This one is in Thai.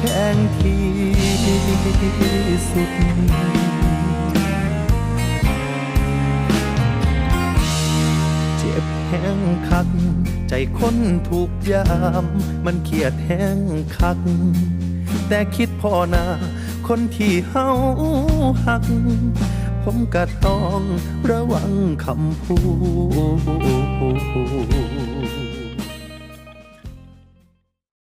แพงที่สุด เจ็บแห้งคัก ใจคนถูกยาม มันเครียดแห้งคัก แต่คิดพอนาคนที่เฮาหัก ผมก็ต้องระวังคำพูด